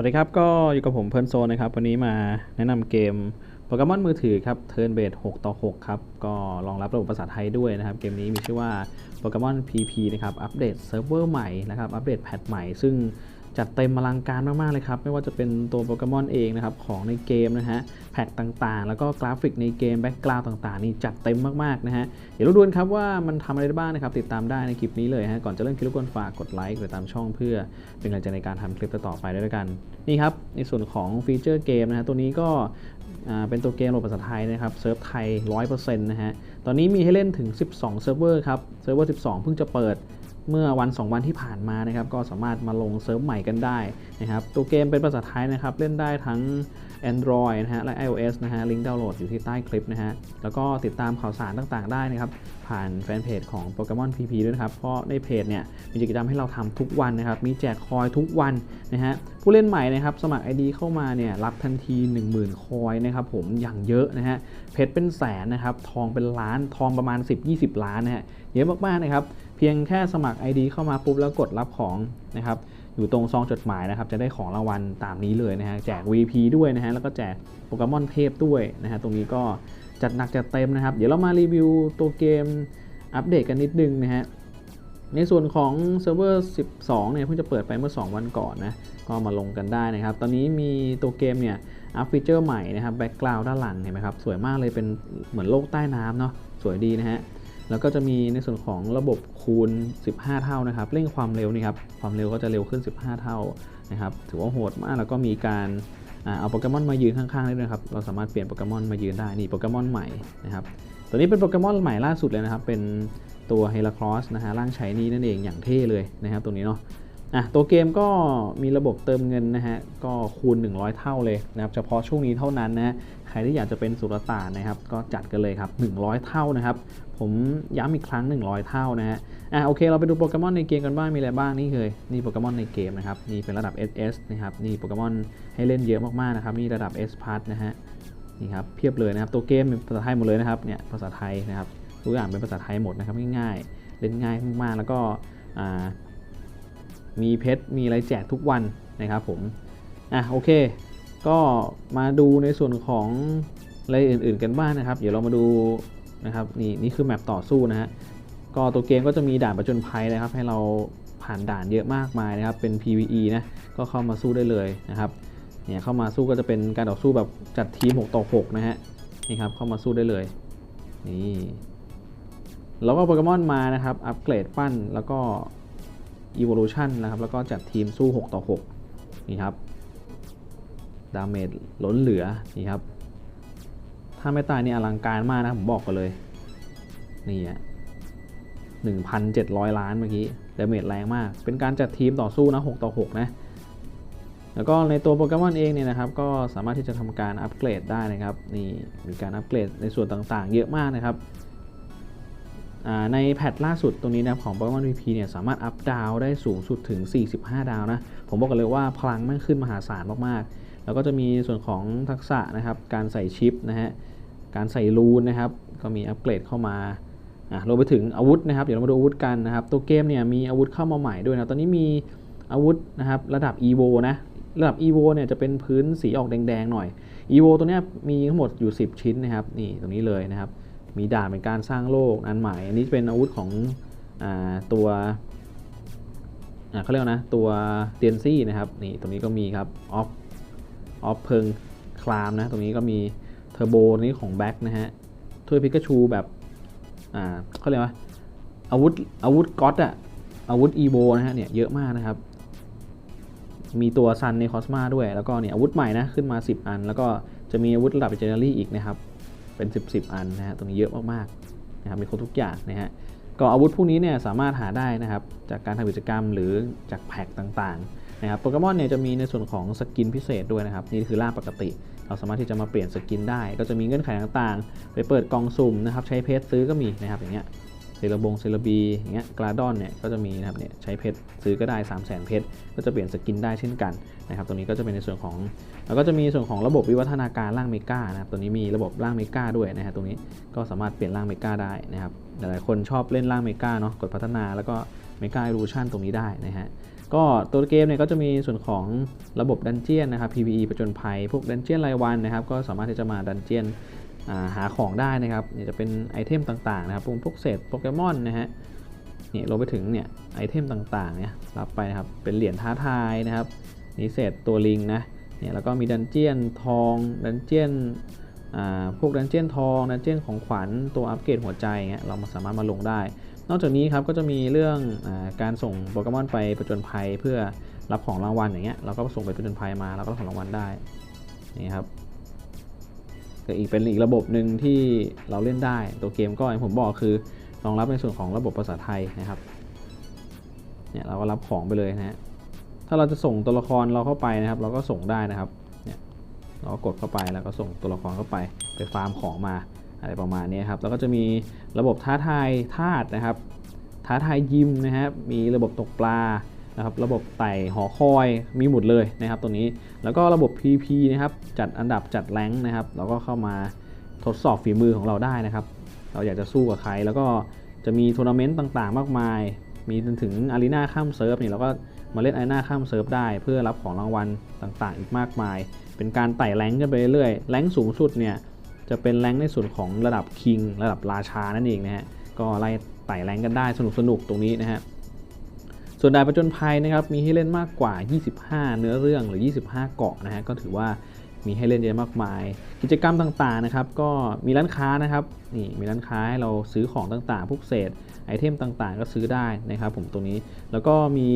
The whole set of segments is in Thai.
วัสดีครับ ก็อยู่กับผมเพลิร์นโซนนะครับ วันนี้มาแนะนำเกมโปเกมอนมือถือครับเทิร์นเบส6ต่อ6ครับ ก็รองรับระบบภาษาไทยด้วยนะครับ เกมนี้มีชื่อว่าโปเกมอน PP นะครับ อัปเดตเซิร์ฟเวอร์ใหม่นะครับ อัปเดตแพทใหม่ ซึ่ง จัดเต็มอลังการมากๆเลยครับ ไม่ว่าจะเป็นตัวโปเกมอนเองนะครับ ของในเกมนะฮะแพทต่างๆ แล้วก็กราฟิกในเกมแบ็กกราวต่างๆ นี่จัดเต็มมากๆนะฮะเดี๋ยวเราดูนครับว่ามันทำอะไรได้บ้างนะครับ ติดตามได้ในคลิปนี้เลยฮะก่อนจะเริ่มคลิปรบกวนฝากกดไลค์หรือตามช่องเพื่อเป็นกำลังใจในการทำคลิปต่อไปด้วยกันนี่ครับในส่วนของฟีเจอร์เกมนะฮะตัวนี้ก็เป็นตัวเกมโหลดภาษาไทยนะครับเซิร์ฟไทย 100%นะฮะตอนนี้มีให้เล่นถึง 12 เซิร์ฟเวอร์ครับเซิร์ฟเวอร์ 12 เพิ่งจะเปิด เมื่อวัน 2 วันที่ผ่านมานะครับก็สามารถมาลงเซิร์ฟใหม่กันได้นะครับตัวเกมเป็นภาษาไทยนะครับเล่นได้ทั้ง Android นะฮะและ iOS นะฮะลิงก์ดาวน์โหลดอยู่ที่ใต้คลิปนะฮะแล้วก็ติดตามข่าวสารต่างๆได้นะครับผ่านแฟนเพจของ Pokemon PP ด้วยนะครับ เพราะในเพจเนี่ยมีกิจกรรมให้เราทำทุกวันนะครับ มีแจกคอยทุกวันนะฮะผู้เล่นใหม่นะครับ สมัคร ID เข้ามาเนี่ยรับทันที 10,000 คอยนะครับผมอย่างเยอะนะฮะเพชรเป็นแสนนะครับ ทองเป็นล้านทองประมาณ 10-20 ล้านนะฮะเยอะมากๆนะครับ เพียงแค่สมัคร ID เข้ามาปุ๊บแล้วกดรับของนะครับอยู่ตรงซองจดหมายนะครับจะได้ของรางวัลตามนี้เลยนะฮะแจก VP ด้วยนะฮะแล้วก็แจกโปเกมอนเทพด้วยนะฮะตรงนี้ก็จัดหนักจัดเต็มนะครับ เดี๋ยวเรามารีวิวตัวเกมอัปเดตกันนิดนึงนะฮะในส่วนของเซิร์ฟเวอร์ 12 เนี่ยเพิ่งจะเปิดไปเมื่อ 2 วันก่อนนะ ก็มาลงกันได้นะครับ ตอนนี้มีตัวเกมเนี่ย อัพฟีเจอร์ใหม่นะครับ แบ็กกราวด์ด้านหลังเห็นไหมครับ สวยมากเลยเป็นเหมือนโลกใต้น้ำเนาะ สวยดีนะฮะ แล้วก็จะมีในส่วนของระบบคูณ 15 เท่านะครับเร่งความเร็วนี่ครับความเร็วก็จะเร็วขึ้น 15 เท่านะครับถือว่าโหดมากแล้วก็มีการเอาโปเกมอนมายืนข้างๆได้ด้วยครับเราสามารถเปลี่ยนโปเกมอนมายืนได้นี่โปเกมอนใหม่นะครับตัวนี้เป็นโปเกมอนใหม่ล่าสุดเลยนะครับ เป็นตัวเฮลครอสนะฮะร่างใชายนี่นั่นเองอย่างเท่เลยนะครับตัวนี้เนาะอะตัวเกมก็มีระบบเติมเงินนะฮะก็คูณ 100 เท่าเลยนะครับเฉพาะช่วงนี้เท่านั้นนะ รที่อยากจะเป็นสุลต่านนะครับ ก็จัดกันเลยครับ 100 เท่านะครับ ผมย้ำอีกครั้ง 100 เท่านะฮะอะโอเค เราไปดูโปเกมอนในเกมกันบ้างมีอะไรบ้างนี่เลยนี่โปเกมอนในเกมนะครับนี่เป็นระดับ SS นะครับนี่โปเกมอนให้เล่นเยอะมากๆนะครับนี่ระดับ S Plus นะฮะนี่ครับเพียบเลยนะครับตัวเกมเป็นภาษาไทยหมดเลยนะครับเนี่ยภาษาไทยนะครับทุกอย่างเป็นภาษาไทยหมดนะครับง่ายๆ เล่นง่ายมากๆแล้วก็มีเพชรมีอะไรแจกทุกวันนะครับผมอะโอเค ก็มาดูในส่วนของอะไรอื่น ๆ กันบ้างนะครับ เดี๋ยวเรามาดูนะครับนี่นี่คือแมปต่อสู้นะฮะก็ตัวเกมก็จะมีด่านประจนภัยนะครับ ให้เราผ่านด่านเยอะมากมายนะครับ เป็น PVE นะก็เข้ามาสู้ได้เลยนะครับเนี่ยเข้ามาสู้ก็จะเป็นการต่อสู้แบบจัดทีม 6 ต่อ 6 นะฮะนี่ครับเข้ามาสู้ได้เลยนี่แล้วก็โปเกมอนมานะครับ อัปเกรดปั้นแล้วก็ Evolution นะครับ แล้วก็จัดทีมสู้ 6 ต่อ 6 นี่ครับ ดาเมจล้นเหลือนี่ครับ ถ้าไม่ตายนี่อลังการมากนะผมบอกกันเลย นี่อะ1,700ล้านเมื่อกี้ดาเมจแรงมาก เป็นการจัดทีมต่อสู้นะ6ต่อ6นะ แล้วก็ในตัวโปเกมอนเองเนี่ยนะครับ ก็สามารถที่จะทำการอัปเกรดได้นะครับ นี่มีการอัปเกรดในส่วนต่างๆ เยอะมากนะครับในแพทล่าสุดตรงนี้นะของ Pokemon VP เนี่ยสามารถอัพดาวได้สูงสุดถึง 45 ดาวนะ ผมบอกกันเลยว่าพลังแม่งขึ้นมหาศาลมาก ๆ แล้วก็จะมีส่วนของทักษะนะครับ การใส่ชิปนะฮะ การใส่รูนนะครับ ก็มีอัปเกรดเข้ามาอะรวมไปถึงอาวุธนะครับ เดี๋ยวเรามาดูอาวุธกันนะครับ ตัวเกมเนี่ยมีอาวุธเข้ามาใหม่ด้วยนะ ตอนนี้มีอาวุธนะครับระดับ EVO นะ ระดับ EVO เนี่ยจะเป็นพื้นสีออกแดงๆหน่อย EVO ตัวเนี้ยมีทั้งหมดอยู่ 10 ชิ้นนะครับ นี่ตรงนี้เลยนะครับ มีด่านเป็นการสร้างโลกอันใหม่ อันนี้เป็นอาวุธของอ่าตัวอ่าเขาเรียกนะตัวเตียนซี่นะครับ นี่ตรงนี้ก็มีครับออฟ ออฟเพิงคลามนะ ตรงนี้ก็มีเทอร์โบนี้ของแบ็กนะฮะถ้วยพิกาชูแบบอ่าเขาเรียกว่าอาวุธอาวุธก๊อตอะอาวุธอีโวนะฮะเนี่ยเยอะมากนะครับ มีตัวซันในคอสมาด้วย แล้วก็เนี่ยอาวุธใหม่นะขึ้นมา 10 อัน แล้วก็จะมีอาวุธระดับเจเนอรี่อีกนะครับ เป็น 10 10 อันนะฮะตรงนี้เยอะมากๆนะครับมีครบทุกอย่างนะฮะก็อาวุธพวกนี้เนี่ยสามารถหาได้นะครับ จากการทำกิจกรรมหรือจากแพ็กต่างๆ นะครับโปเกมอนเนี่ยจะมีในส่วนของสกินพิเศษด้วยนะครับ นี่คือล่าปกติ เราสามารถที่จะมาเปลี่ยนสกินได้ ก็จะมีเงื่อนไขต่างๆ ไปเปิดกล่องสุ่มนะครับ ใช้เพชรซื้อก็มีนะครับอย่างเงี้ยเซเลบงเซเบีอย่างเงี้ยกราดอนเนี่ยก็จะมีนะครับเนี่ยใช้เพชรซื้อก็ได้ 3 0 0 0 0 0เพชรก็จะเปลี่ยนสกินได้เช่นกันนะครับตรงนี้ก็จะเป็นในส่วนของแล้วก็จะมีส่วนของระบบวิวัฒนาการร่างเมกานะครับตัวนี้มีระบบร่างเมกาด้วยนะฮะตรงนี้ก็สามารถเปลี่ยนร่างเมกาได้นะครับหลายๆคนชอบเล่นร่างเมกาเนาะกดพัฒนาแล้วก็ Mega Evolution ตรงนี้ได้นะฮะ ก็ตัวเกมเนี่ยก็จะมีส่วนของระบบดันเจียนนะครับ PVE ประจนภัย พวกดันเจียนรายวันนะครับ ก็สามารถที่จะมาดันเจียนหาของได้นะครับเนี่ยจะเป็นไอเทมต่างๆนะครับพวกเศษโปเกมอนนะฮะนี่ลงไปถึงเนี่ยไอเทมต่างๆเนี่ยรับไปนะครับเป็นเหรียญท้าทายนะครับนี่เศษตัวลิงนะเนี่ยแล้วก็มีดันเจียนทองดันเจียนพวกดันเจียนทองดันเจียนของขวัญตัวอัปเกรดหัวใจเงี้ยเราสามารถมาลงได้ นอกจากนี้ครับก็จะมีเรื่องอการส่งโปเกมอนไปประจนภัยเพื่อรับของรางวัลอย่างเงี้ยเราก็ส่งไปประจนภัยมาแล้วก็รับของรางวัลได้นี่ครับก็อีกเป็นอีกระบบหนึ่งที่เราเล่นได้ตัวเกมก็อย่างผมบอกคือรองรับในส่วนของระบบภาษาไทยนะครับเนี่ยเราก็รับของไปเลยนะฮะถ้าเราจะส่งตัวละครเราเข้าไปนะครับ เราก็ส่งได้นะครับเนี่ยเราก็กดเข้าไปแล้วก็ส่งตัวละครเข้าไปไปฟาร์มของมา อะไรประมาณนี้ครับแล้วก็จะมีระบบท้าทายธาตุนะครับ ท้าทายยิมนะครับมีระบบตกปลานะครับระบบไต่หอคอยมีหมดเลยนะครับตรงนี้แล้วก็ระบบ PP นะครับจัดอันดับจัดแรงนะครับเราก็เข้ามาทดสอบฝีมือของเราได้นะครับ เราอยากจะสู้กับใคร แล้วก็จะมีทัวร์นาเมนต์ต่างๆ มากมาย มีจนถึงอารีนาข้ามเซิร์ฟนี่เราก็มาเล่นอารีนาข้ามเซิร์ฟได้ เพื่อรับของรางวัลต่างๆ อีกมากมาย เป็นการไต่แรงกันไปเรื่อยๆแรงสูงสุดเนี่ย จะเป็นแรงในส่วนของระดับคิงระดับราชานั่นเองนะฮะก็ไล่ไต่แรงกันได้สนุกสนุกตรงนี้นะฮะส่วนดาวประจนภัยนะครับมีให้เล่นมากกว่า 25 เนื้อเรื่องหรือ 25 เกาะนะฮะก็ถือว่ามีให้เล่นเยอะมากมาย กิจกรรมต่างๆนะครับก็มีร้านค้านะครับนี่มีร้านค้าให้เราซื้อของต่างๆ พวกเศษไอเทมต่างๆ ก็ซื้อได้นะครับผมตรงนี้แล้วก็มี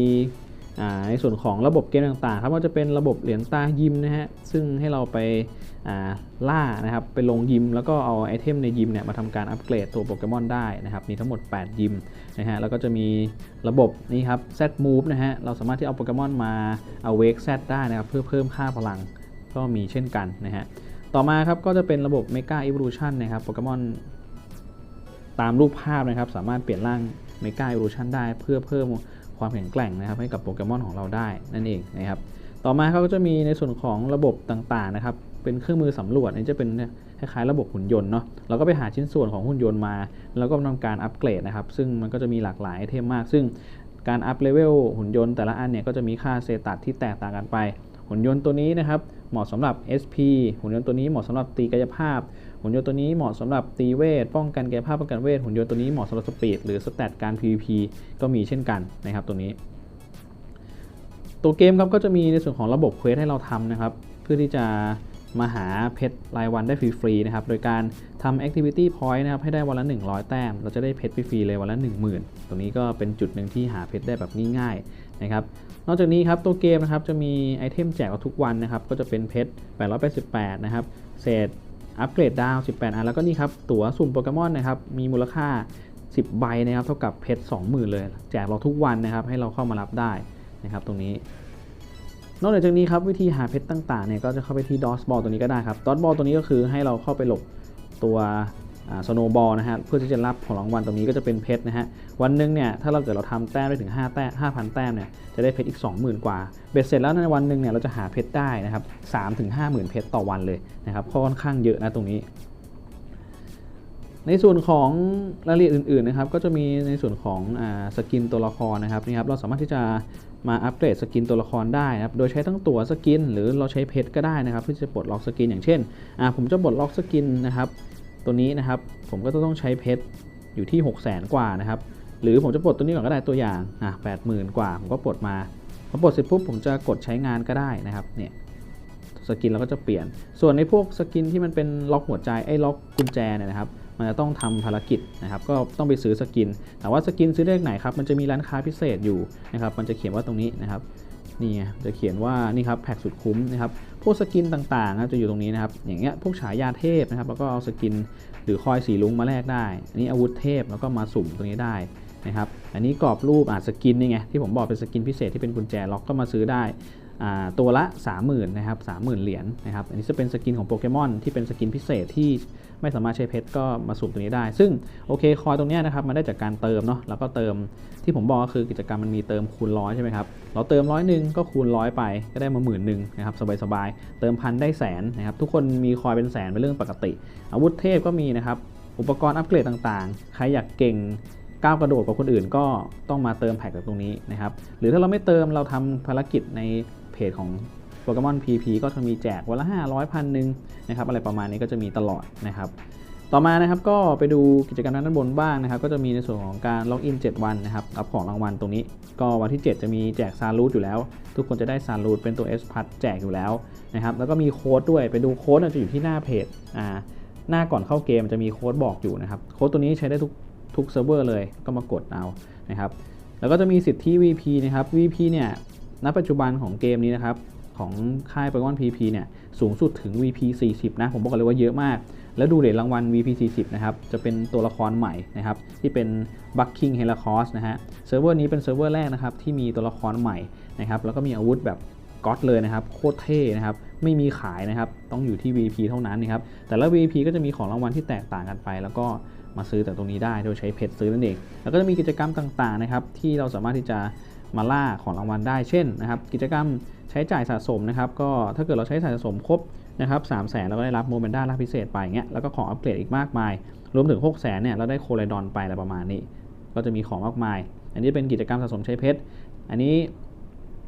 ในส่วนของระบบเกมต่างๆครับว่าจะเป็นระบบเหรียญตายิมนะฮะซึ่งให้เราไปล่านะครับไปลงยิม แล้วก็เอาไอเทมในยิมเนี่ยมาทำการอัปเกรดตัวโปเกมอนได้นะครับมีทั้งหมด 8 ยิมนะฮะแล้วก็จะมีระบบนี่ครับ Z Move นะฮะเราสามารถที่เอาโปเกมอนมาเอา Wake Z ได้นะครับเพื่อเพิ่มค่าพลังก็มีเช่นกันนะฮะต่อมาครับก็จะเป็นระบบ Mega Evolution นะครับโปเกมอนตามรูปภาพนะครับสามารถเปลี่ยนร่าง Mega Evolution ได้เพื่อเพิ่ม ความแข็งแกร่งนะครับให้กับโปเกมอนของเราได้นั่นเองนะครับต่อมาเขาก็จะมีในส่วนของระบบต่างๆนะครับเป็นเครื่องมือสำรวจนี่จะเป็นคล้ายๆระบบหุ่นยนต์เนาะเราก็ไปหาชิ้นส่วนของหุ่นยนต์มา แล้วก็ทำการอัปเกรดนะครับ ซึ่งมันก็จะมีหลากหลายเทมมาก ซึ่งการอัพเลเวลหุ่นยนต์แต่ละอันเนี่ยก็จะมีค่าเซตัสที่แตกต่างกันไป หุ่นยนต์ตัวนี้นะครับเหมาะสำหรับ SP หุ่นยนต์ตัวนี้เหมาะสำหรับตีกายภาพ หุ่นยนต์ตัวนี้เหมาะสำหรับตีเวท ป้องกันกายภาพป้องกันเวท หุ่นยนต์ตัวนี้เหมาะสำหรับสปีดหรือสแตทการ PVP ก็มีเช่นกันนะครับตัวนี้ ตัวเกมครับก็จะมีในส่วนของระบบเควสให้เราทำนะครับ เพื่อที่จะมาหาเพชรรายวันได้ฟรีๆนะครับ โดยการทำ activity point นะครับให้ได้วันละ 100 แต้ม เราจะได้เพชรฟรีๆเลยวันละ 10,000 ตรงนี้ก็เป็นจุดหนึ่งที่หาเพชรได้แบบง่ายๆนะครับ นอกจากนี้ครับตัวเกมนะครับจะมีไอเทมแจกทุกวันนะครับ ก็จะเป็นเพชร 888 นะครับ เศษ อัปเกรดดาว 18 อัน แล้วก็นี่ครับ ตั๋วสุ่มโปเกมอนนะครับ มีมูลค่า 10 ใบนะครับ เท่ากับเพชร 20,000 เลย แจกเราทุกวันนะครับ ให้เราเข้ามารับได้นะครับตรงนี้ นอกจากนี้ครับ วิธีหาเพชรต่างๆ เนี่ย ก็จะเข้าไปที่ดอสบอลตัวนี้ก็ได้ครับ ดอสบอลตัวนี้ก็คือให้เราเข้าไปหลบตัว สโนบอลนะฮะเพื่อที่จะรับของรางวัลตรงนี้ก็จะเป็นเพชรนะฮะวันหนึ่งเนี่ยถ้าเราเกิดเราทำแต้มได้ถึง 5 แต้ม5,000 แต้มเนี่ยจะได้เพชรอีก 20,000 กว่าเบ็ดเสร็จแล้วในวันหนึ่งเนี่ยเราจะหาเพชรได้นะครับ3ถึง50,000เพชรต่อวันเลยนะครับค่อนข้างเยอะนะตรงนี้ ในส่วนของรายละเอียดอื่นๆนะครับก็จะมีในส่วนของอสกินตัวละครนะครับนี่ครับเราสามารถที่จะมาอัปเกรดสกินตัวละครได้นะครับ โดยใช้ทั้งตัวสกิน หรือเราใช้เพชรก็ได้นะครับเพื่อจะปลดล็อกสกินอย่างเช่นผมจะปลดล็อกสกินนะครับ ตัวนี้นะครับผมก็ต้องใช้เพชรอยู่ที่ 6 0 0 0 0 0 กว่านะครับ หรือผมจะปลดตัวนี้ก่อนก็ได้ตัวอย่างอะแปดหมื่นกว่า ผมก็ปลดมาพอปลดเสร็จปุ๊บผมจะกดใช้งานก็ได้นะครับเนี่ยสกินเราก็จะเปลี่ยน ส่วนในพวกสกินที่มันเป็นล็อกหัวใจไอ้ล็อกกุญแจเนี่ยนะครับ มันจะต้องทำภารกิจนะครับ ก็ต้องไปซื้อสกิน แต่ว่าสกินซื้อได้ไหนครับ มันจะมีร้านค้าพิเศษอยู่นะครับ มันจะเขียนว่าตรงนี้นะครับ นี่จะเขียนว่านี่ครับแพ็กสุดคุ้มนะครับพวกสกินต่างๆนะจะอยู่ตรงนี้นะครับอย่างเงี้ยพวกฉายาเทพนะครับแล้วก็เอาสกินหรือคอยสีลุงมาแลกได้อันนี้อาวุธเทพแล้วก็มาสุ่มตรงนี้ได้นะครับอันนี้กรอบรูปอ่าสกินนี่ไงที่ผมบอกเป็นสกินพิเศษที่เป็นกุญแจล็อกก็มาซื้อได้ตัวละ 30,000นะครับ30,000 เหรียญนะครับอันนี้จะเป็นสกินของโปเกมอนที่เป็นสกินพิเศษที่ ไม่สามารถใช้เพชรก็มาสุ่มตรงนี้ได้ ซึ่งโอเคคอยตรงนี้นะครับมันได้จากการเติมเนาะแล้วก็เติมที่ผมบอกก็คือกิจกรรมมันมีเติมคูณร้อยใช่ไหมครับเราเติมร้อยหนึ่งก็คูณร้อยไปก็ได้มาหมื่นหนึ่งนะครับสบายๆเติมพันได้แสนนะครับทุกคนมีคอยเป็นแสนเป็นเรื่องปกติ อาวุธเทพก็มีนะครับอุปกรณ์อัปเกรดต่างๆ ใครอยากเก่งก้าวกระโดดกว่าคนอื่นก็ต้องมาเติมแพ็กจากตรงนี้นะครับ หรือถ้าเราไม่เติมเราทำภารกิจในเพจของ โปเกมอน PP ก็จะมีแจกวันละ 500พันหนึ่งนะครับอะไรประมาณนี้ก็จะมีตลอดนะครับต่อมานะครับก็ไปดูกิจกรรมด้านบนบ้างนะครับ ก็จะมีในส่วนของการล็อกอิน 7 วันนะครับรับของรางวัลตรงนี้ ก็วันที่ 7 จะมีแจกซารูทอยู่แล้ว ทุกคนจะได้ซารูทเป็นตัว S พัดแจกอยู่แล้วนะครับแล้วก็มีโค้ดด้วยไปดูโค้ดจะอยู่ที่หน้าเพจอ่าหน้าก่อนเข้าเกมจะมีโค้ดบอกอยู่นะครับโค้ดตัวนี้ใช้ได้ทุกทุกเซิร์ฟเวอร์เลยก็มากดเอานะครับแล้วก็จะมีสิทธิ VP นะครับ VP เนี่ยณปัจจุบันของเกมนี้นะครับ ของค่าย Pokemon PP เนี่ยสูงสุดถึง VP 40นะผมบอกเลยว่าเยอะมาก แล้วดูเรทรางวัล VP 40นะครับจะเป็นตัวละครใหม่นะครับที่เป็น Bucking h e l a c r o s นะฮะเซิร์ฟเวอร์นี้เป็นเซิร์ฟเวอร์แรกนะครับที่มีตัวละครใหม่นะครับแล้วก็มีอาวุธแบบก๊อตเลยนะครับโคตรเท่นะครับไม่มีขายนะครับต้องอยู่ที่ VP เท่านั้นนะครับแต่ละ VP ก็จะมีของรางวัลที่แตกต่างกันไป แล้วก็มาซื้อแต่ตรงนี้ได้โดยใช้เพจซื้อนั่นเอง แล้วก็จะมีกิจกรรมต่างๆนะครับที่เราสามารถที่จะ มาล่าของรางวัลได้เช่นนะครับกิจกรรมใช้จ่ายสะสมนะครับก็ถ้าเกิดเราใช้จ่ายสะสมครบนะครับสามแสนเราก็ได้รับโมเมนต์ด้ารับพิเศษไปเงี้ยแล้วก็ของอัปเกรดอีกมากมาย รวมถึง6 0 0แสนเนี่ยเราได้โคไลดอนไปอะไรประมาณนี้ ก็จะมีของมากมาย อันนี้เป็นกิจกรรมสะสมใช้เพชรอันนี้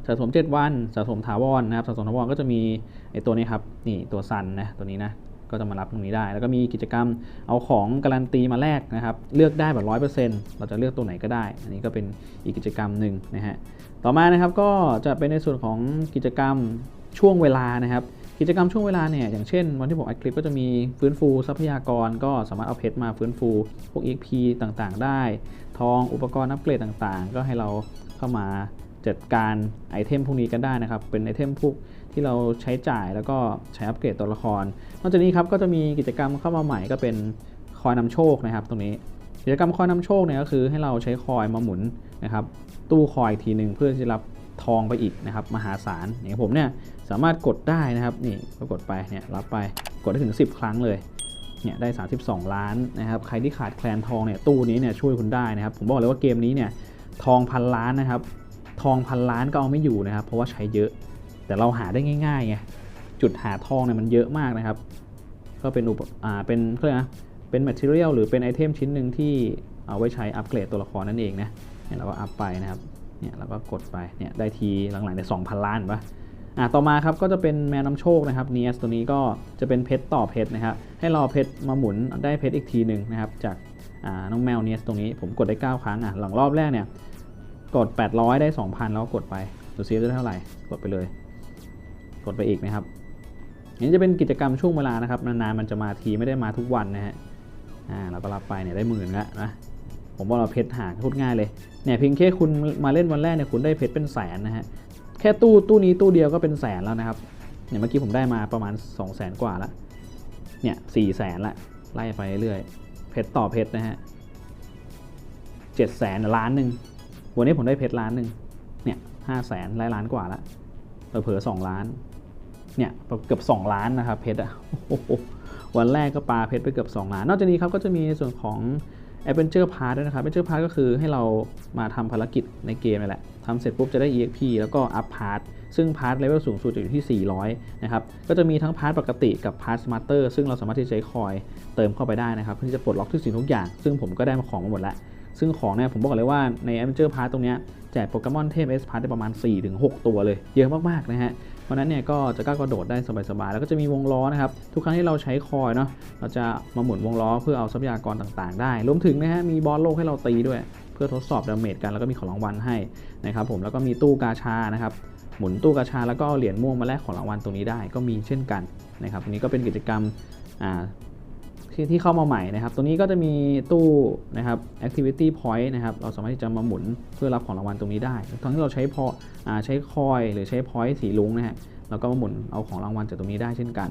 สะสม 7 วันสะสมถาวรนะครับสะสมถาวรก็จะมีไอตัวนี้ครับนี่ตัวซันนะตัวนี้นะ ก็จะมารับตรงนี้ได้ แล้วก็มีกิจกรรมเอาของการันตีมาแลกนะครับเลือกได้แบบร้อยเปอร์เซ็นต์เราจะเลือกตัวไหนก็ได้ อันนี้ก็เป็นอีกกิจกรรมหนึ่งนะฮะต่อมานะครับก็จะเป็นในส่วนของกิจกรรมช่วงเวลานะครับกิจกรรมช่วงเวลาเนี่ยอย่างเช่น วันที่ผมอัดคลิปก็จะมีฟื้นฟูทรัพยากรก็สามารถเอาเพชรมาฟื้นฟู พวก EXP ต่างๆ ได้ ทองอุปกรณ์อัปเกรดต่างๆ ก็ให้เราเข้ามาจัดการไอเทมพวกนี้กันได้นะครับ เป็นไอเทมพวก ที่เราใช้จ่ายแล้วก็ใช้อัปเกรดตัวละคร นอกจากนี้ครับก็จะมีกิจกรรมเข้ามาใหม่ก็เป็นคอยนำโชคนะครับ ตรงนี้กิจกรรมคอยนำโชคเนี่ยก็คือให้เราใช้คอยมาหมุนนะครับตู้คอยทีหนึ่งเพื่อจะรับทองไปอีกนะครับมหาศาลอย่างผมเนี่ยสามารถกดได้นะครับนี่ก็กดไปเนี่ยรับไปกดได้ถึง 10 ครั้งเลยเนี่ยได้ 32 ล้านนะครับใครที่ขาดแคลนทองเนี่ยตู้นี้เนี่ยช่วยคุณได้นะครับผมบอกเลยว่าเกมนี้เนี่ยทองพันล้านนะครับทองพันล้านก็เอาไม่อยู่นะครับเพราะว่าใช้เยอะ แต่เราหาได้ง่ายๆไงจุดหาทองเนี่ยมันเยอะมากนะครับ ก็เป็นอุปอ่าเป็นเขาเรียกนะเป็น material หรือเป็นไอเทมชิ้นหนึ่งที่เอาไว้ใช้อัปเกรดตัวละครนั่นเองนะเนี่ยเราก็อัพไปนะครับเนี่ยเราก็กดไปเนี่ยได้ทีหลังๆเนี่ยสองพันล้านปะอ่าต่อมาครับก็จะเป็นแมวน้ำโชคนะครับเนียสตัวนี้ก็จะเป็นเพชรต่อเพชรนะครับให้เราเพชรมาหมุนได้เพชรอีกทีหนึ่งนะครับจากอ่าน้องแมวเนียสตรงนี้ผมกดได้ 9 ครั้งอะหลังรอบแรกเนี่ยกด 800 ได้ 2,000 แล้วก็กดไปดูซิจะได้เท่าไหร่กดไปเลย กดไปอีกนะครับนนี้จะเป็นกิจกรรมช่วงเวลานะครับนานๆมันจะมาทีไม่ได้มาทุกวันนะฮะอ่าเราก็รับไปเนี่ยได้หมื่นล้วนะผมบอกเราเพชรหาพูดง่ายเลยเนี่ยเพียงแค่คุณมาเล่นวันแรกเนี่ยคุณได้เพชรเป็นแสนนะฮะแค่ตู้ตู้นี้ตู้เดียวก็เป็นแสนแล้วนะครับเนี่ยเมื่อกี้ผมได้มาประมาณ 2 0 0แสนกว่าล้วเนี่ยสี่แสนละไล่ไปเรื่อยเพชรต่อเพชรนะฮะเจ็ดแสนล้านหนึ่งวันนี้ผมได้เพชรล้านหนึ่งเนี่ยห้าแสนไล่ล้านกว่าละเผลอๆสองล้าน เนี่ยเกือบ 2 ล้านนะครับเพชรอะวันแรกก็ปลาเพชรไปเกือบ 2 ล้าน นอกจากนี้ครับก็จะมีในส่วนของ Adventure Part ด้วยนะครับ Adventure Part ก็คือให้เรามาทำภารกิจในเกมนี่แหละทำเสร็จปุ๊บจะได้ EXP แล้วก็ Up Part ซึ่ง Part เลเวลสูงสุดจะอยู่ที่ 400 นะครับ ก็จะมีทั้ง Part ปกติกับ Part Smarter ซึ่งเราสามารถที่จะใช้คอยเติมเข้าไปได้นะครับ เพื่อที่จะปลดล็อกทุกสิ่งทุกอย่าง ซึ่งผมก็ได้มาของมาหมดแล้ว ซึ่งของเนี่ยผมบอกเลยว่าใน Adventure Part ตรงนี้แจกโปเกมอนเทพ S Part ได้ประมาณ 4-6 ตัวเลย เยอะมากๆนะฮะ เพราะนั้นเนี่ยก็จะก้าวกระโดดได้สบายๆ แล้วก็จะมีวงล้อนะครับ ทุกครั้งที่เราใช้คอยเนาะ เราจะมาหมุนวงล้อเพื่อเอาทรัพยากรต่างๆ ได้ รวมถึงนะฮะมีบอลโลกให้เราตีด้วย เพื่อทดสอบดาเมจกัน แล้วก็มีของรางวัลให้นะครับผม แล้วก็มีตู้กาชานะครับ หมุนตู้กาชาแล้วก็เอาเหรียญม่วงมาแลกของรางวัลตรงนี้ได้ ก็มีเช่นกันนะครับ อันนี้ก็เป็นกิจกรรมอ่า ที่ที่เข้ามาใหม่นะครับตัวนี้ก็จะมีตู้นะครับ activity point นะครับ เราสามารถที่จะมาหมุนเพื่อรับของรางวัลตรงนี้ได้ทั้งที่เราใช้พออใช้คอยหรือใช้ point สีลุงนะฮะ เราก็มาหมุนเอาของรางวัลจากตรงนี้ได้เช่นกัน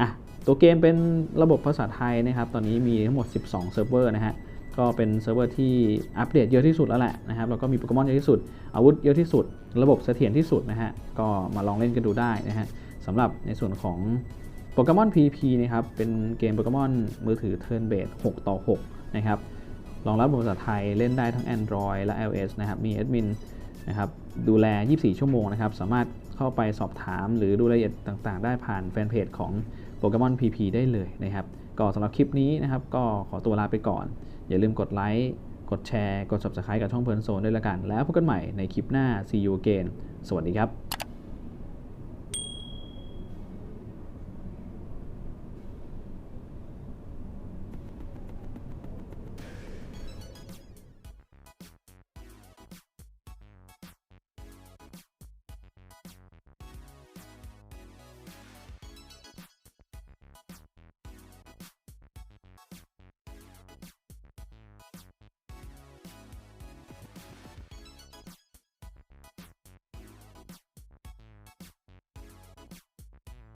อะ ตัวเกมเป็นระบบภาษาไทยนะครับ ตอนนี้มีทั้งหมด 12 เซิร์ฟเวอร์นะฮะ ก็เป็นเซิร์ฟเวอร์ที่อัปเดตเยอะที่สุดแล้วแหละนะครับ แล้วก็มีโปเกมอนเยอะที่สุด อาวุธเยอะที่สุด ระบบเสถียรที่สุดนะฮะ ก็มาลองเล่นกันดูได้นะฮะสำหรับในส่วนของ โปเกมอน PP นะครับ เป็นเกมโปเกมอนมือถือ Turn Based 6ต่อ 6 นะครับ รองรับภาษาไทยเล่นได้ทั้ง Android และ iOS นะครับ มีแอดมินนะครับ ดูแล 24 ชั่วโมงนะครับ สามารถเข้าไปสอบถามหรือดูรายละเอียดต่างๆ ได้ผ่านแฟนเพจของ Pokemon PP ได้เลยนะครับ ก็สำหรับคลิปนี้นะครับ ก็ขอตัวลาไปก่อน อย่าลืมกดไลค์ กดแชร์ กด subscribe กับช่องเพลินโซนด้วยละกัน แล้วพบกันใหม่ในคลิปหน้า see you again สวัสดีครับ